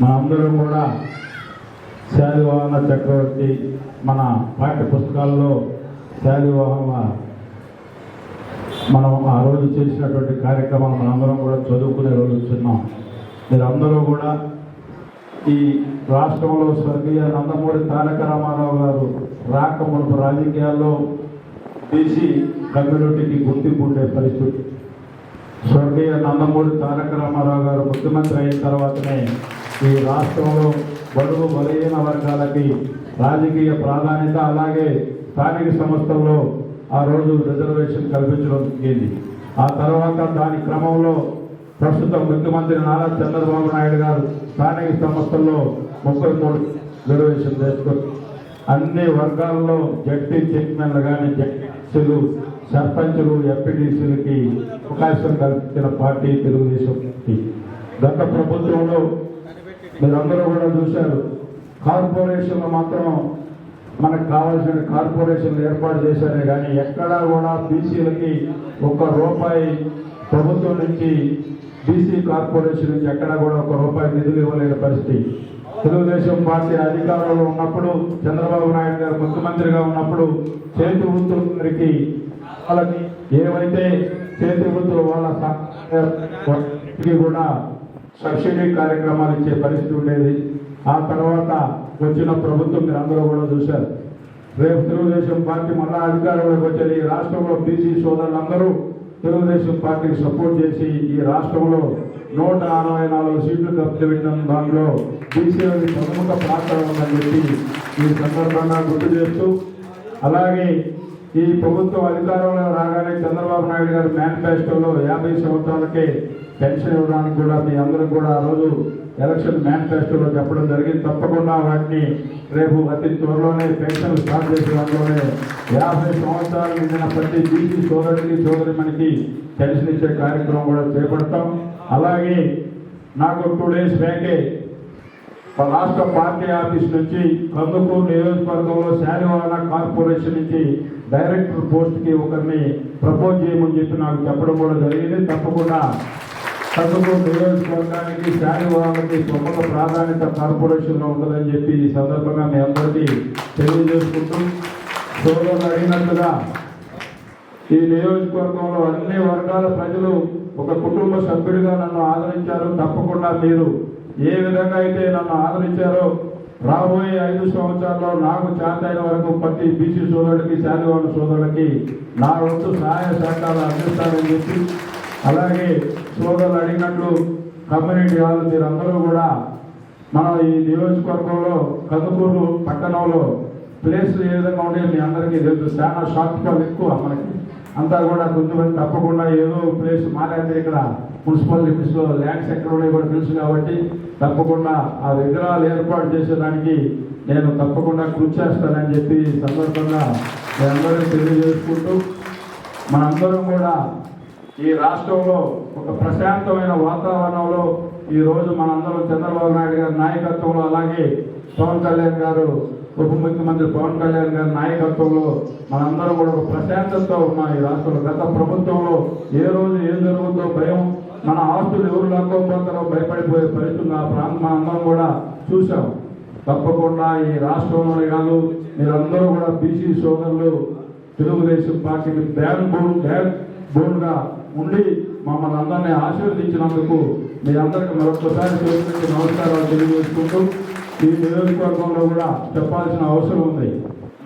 మనందరం కూడా శాలివాహన చక్రవర్తి మన పాఠ్య పుస్తకాల్లో శాలివాహన మనం ఆ రోజు చేసినటువంటి కార్యక్రమాలు మనందరం కూడా చదువుకునే రోజు వచ్చిన్నాం మీరందరూ కూడా ఈ రాష్ట్రంలో స్వర్గీయ నందమూరి తారక రామారావు గారు రాక మునుపు రాజకీయాల్లో బీసీ కమ్యూనిటీకి గుర్తింపు ఉండే పరిస్థితి. స్వర్గీయ నందమూరి తారక రామారావు గారు ముఖ్యమంత్రి అయిన తర్వాతనే ఈ రాష్ట్రంలో బడుగు బలహీన వర్గాలకి రాజకీయ ప్రాధాన్యత అలాగే స్థానిక సంస్థల్లో ఆ రోజు రిజర్వేషన్ కల్పించడం జరిగింది. ఆ తర్వాత దాని క్రమంలో ప్రస్తుతం ముఖ్యమంత్రి నారా చంద్రబాబు నాయుడు గారు స్థానిక సంస్థల్లో ముప్పై మూడు రిజర్వేషన్ చేసుకొని అన్ని వర్గాల్లో జడ్పీ చైర్మన్లు కానీ జడ్పీలు సర్పంచులు ఎంపీటీసీలకి అవకాశం కల్పించిన పార్టీ తెలుగుదేశం పార్టీ. గత ప్రభుత్వంలో మీరందరూ కూడా చూశారు. కార్పొరేషన్లు మాత్రం మనకు కావాల్సిన కార్పొరేషన్లు ఏర్పాటు చేశారే కానీ ఎక్కడా కూడా బీసీలకి ఒక్క రూపాయి ప్రభుత్వం నుంచి బీసీ కార్పొరేషన్ నుంచి ఎక్కడా కూడా ఒక రూపాయి నిధులు ఇవ్వలేని పరిస్థితి. తెలుగుదేశం పార్టీ అధికారంలో ఉన్నప్పుడు చంద్రబాబు నాయుడు గారు ముఖ్యమంత్రిగా ఉన్నప్పుడు చేతి వృత్తులందరికీ వాళ్ళకి ఏవైతే చేతి వృత్తులు వాళ్ళ కూడా సబ్సిడీ కార్యక్రమాలు ఇచ్చే పరిస్థితి ఉండేది. ఆ తర్వాత వచ్చిన ప్రభుత్వం మీరు అందరూ కూడా చూశారు. రేపు తెలుగుదేశం పార్టీ మళ్ళా అధికారంలోకి వచ్చేది. ఈ రాష్ట్రంలో బీసీ సోదరులందరూ తెలుగుదేశం పార్టీకి సపోర్ట్ చేసి ఈ రాష్ట్రంలో నూట అరవై నాలుగు సీట్లు కప్పివేయడం దాంట్లో బీసీలకి ప్రముఖ పాత్ర ఉందని చెప్పి ఈ సందర్భంగా గుర్తు చేస్తూ అలాగే ఈ ప్రభుత్వం అధికారంలో రాగానే చంద్రబాబు నాయుడు గారి మేనిఫెస్టోలో యాభై సంవత్సరాలకే పెన్షన్ ఇవ్వడానికి కూడా మీ అందరూ కూడా ఆ రోజు ఎలక్షన్ మేనిఫెస్టోలో చెప్పడం జరిగింది. తప్పకుండా వాటిని రేపు అతి త్వరలోనే పెన్షన్ స్టార్ట్ చేసే దాంట్లోనే యాభై సంవత్సరాలు నిండిన ప్రతి బీసీ సోదరుడికి సోదరి మనకి పెన్షన్ ఇచ్చే కార్యక్రమం కూడా చేపడతాం. అలాగే నాకు టూ డేస్ బ్యాకే రాష్ట్ర పార్టీ ఆఫీస్ నుంచి కందుకూరు నియోజకవర్గంలో శాలివాహన కార్పొరేషన్ నుంచి డైరెక్టర్ పోస్ట్కి ఒకరిని ప్రపోజ్ చేయమని చెప్పి నాకు చెప్పడం కూడా జరిగింది. తప్పకుండా కందుకూరు నియోజకవర్గానికి శాలివాహనకి ప్రముఖ ప్రాధాన్యత కార్పొరేషన్లో ఉంటుందని చెప్పి ఈ సందర్భంగా మీ అందరికీ తెలియజేసుకుంటూ సోదరులు అడిగినట్టుగా ఈ నియోజకవర్గంలో అన్ని వర్గాల ప్రజలు ఒక కుటుంబ సభ్యుడిగా నన్ను ఆదరించారు. తప్పకుండా మీరు ఏ విధంగా అయితే నన్ను ఆదరించారో రాబోయే ఐదు సంవత్సరాల్లో నాకు చేతైన వరకు ప్రతి బీసీ సోదరుడికి శాలివాన సోదరులకి నా వంతు సహాయ సహకారాలు అందిస్తానని చెప్పి అలాగే సోదరులు అడిగినట్లు కమ్యూనిటీ హాల్ మీరందరూ కూడా మన ఈ నియోజకవర్గంలో కందుకూరు పట్టణంలో ప్లేస్ ఏ విధంగా ఉండే మీ అందరికీ తెలుసు. చాలా షార్ట్ ఎక్కువ మనకి. అంతా కూడా కొంచెం తప్పకుండా ఏదో ప్లేస్ మాట్లాడితే ఇక్కడ మున్సిపల్ లిమిట్స్ ల్యాండ్స్ ఎక్కడ ఉన్నాయో కూడా తెలుసు కాబట్టి తప్పకుండా ఆ విగ్రహాలు ఏర్పాటు చేసేదానికి నేను తప్పకుండా కృషి చేస్తానని చెప్పి సందర్భంగా మీ అందరూ తెలియజేసుకుంటూ మనందరం కూడా ఈ రాష్ట్రంలో ఒక ప్రశాంతమైన వాతావరణంలో ఈ రోజు మనందరం చంద్రబాబు నాయుడు గారి నాయకత్వంలో అలాగే పవన్ కళ్యాణ్ గారు ఉప ముఖ్యమంత్రి పవన్ కళ్యాణ్ గారి నాయకత్వంలో మనందరం కూడా ఒక ప్రశాంతతో ఉన్నాం ఈ రాష్ట్రంలో. గత ప్రభుత్వంలో ఏ రోజు ఏం జరుగుతుందో భయం మన ఆస్తులు ఎవరు లాక్కోపోతారో భయపడిపోయే పరిస్థితులు ఆ ప్రాంతం మనందరం కూడా చూసాం తప్పకుండా ఈ రాష్ట్రంలోనే కాదు మీరందరూ కూడా బీసీ సోదరులు తెలుగుదేశం పార్టీకి బ్యాన్ బోర్డు బ్యాన్ బోర్డుగా ఉండి మమ్మల్ని అందరినీ ఆశీర్వదించినందుకు మీ అందరికీ మరొకసారి చేతులెత్తి నమస్కారాలు తెలియజేసుకుంటూ ఈ నియోజకవర్గంలో కూడా చెప్పాల్సిన అవసరం ఉంది.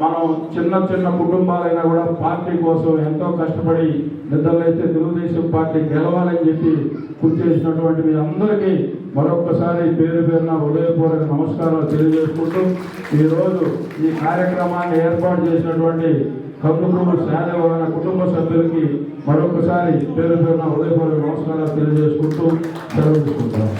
మనం చిన్న చిన్న కుటుంబాలైనా కూడా పార్టీ కోసం ఎంతో కష్టపడి నిద్రలేస్తే తెలుగుదేశం పార్టీ గెలవాలని చెప్పి కృషి చేసినటువంటి మీ అందరికీ మరొకసారి పేరు పేరున హృదయపూర్వక నమస్కారాలు తెలియజేసుకుంటూ ఈరోజు ఈ కార్యక్రమాన్ని ఏర్పాటు చేసినటువంటి కందుకూరు శాదవ కుటుంబ సభ్యులకి మరొకసారి పేరు పేరున హృదయపూర్వక నమస్కారాలు తెలియజేసుకుంటూ సెలవు తీసుకుంటాం